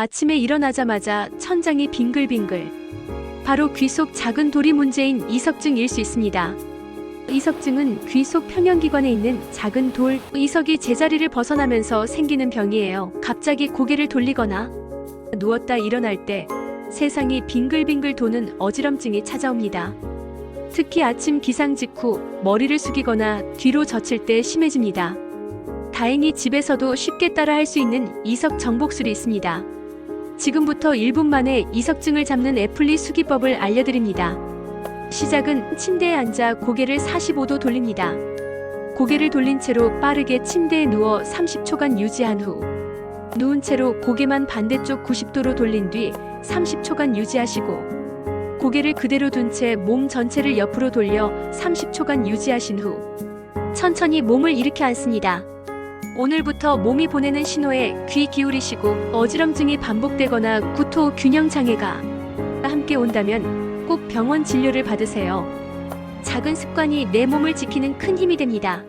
아침에 일어나자마자 천장이 빙글빙글. 바로 귀 속 작은 돌이 문제인 이석증일 수 있습니다. 이석증은 귀 속 평형기관에 있는 작은 돌, 이석이 제자리를 벗어나면서 생기는 병이에요. 갑자기 고개를 돌리거나 누웠다 일어날 때 세상이 빙글빙글 도는 어지럼증이 찾아옵니다. 특히 아침 기상 직후 머리를 숙이거나 뒤로 젖힐 때 심해집니다. 다행히 집에서도 쉽게 따라 할 수 있는 이석 정복술이 있습니다. 지금부터 1분 만에 이석증을 잡는 애플리 수기법을 알려드립니다. 시작은 침대에 앉아 고개를 45도 돌립니다. 고개를 돌린 채로 빠르게 침대에 누워 30초간 유지한 후 누운 채로 고개만 반대쪽 90도로 돌린 뒤 30초간 유지하시고 고개를 그대로 둔 채 몸 전체를 옆으로 돌려 30초간 유지하신 후 천천히 몸을 일으켜 앉습니다. 오늘부터 몸이 보내는 신호에 귀 기울이시고 어지럼증이 반복되거나 구토 균형 장애가 함께 온다면 꼭 병원 진료를 받으세요. 작은 습관이 내 몸을 지키는 큰 힘이 됩니다.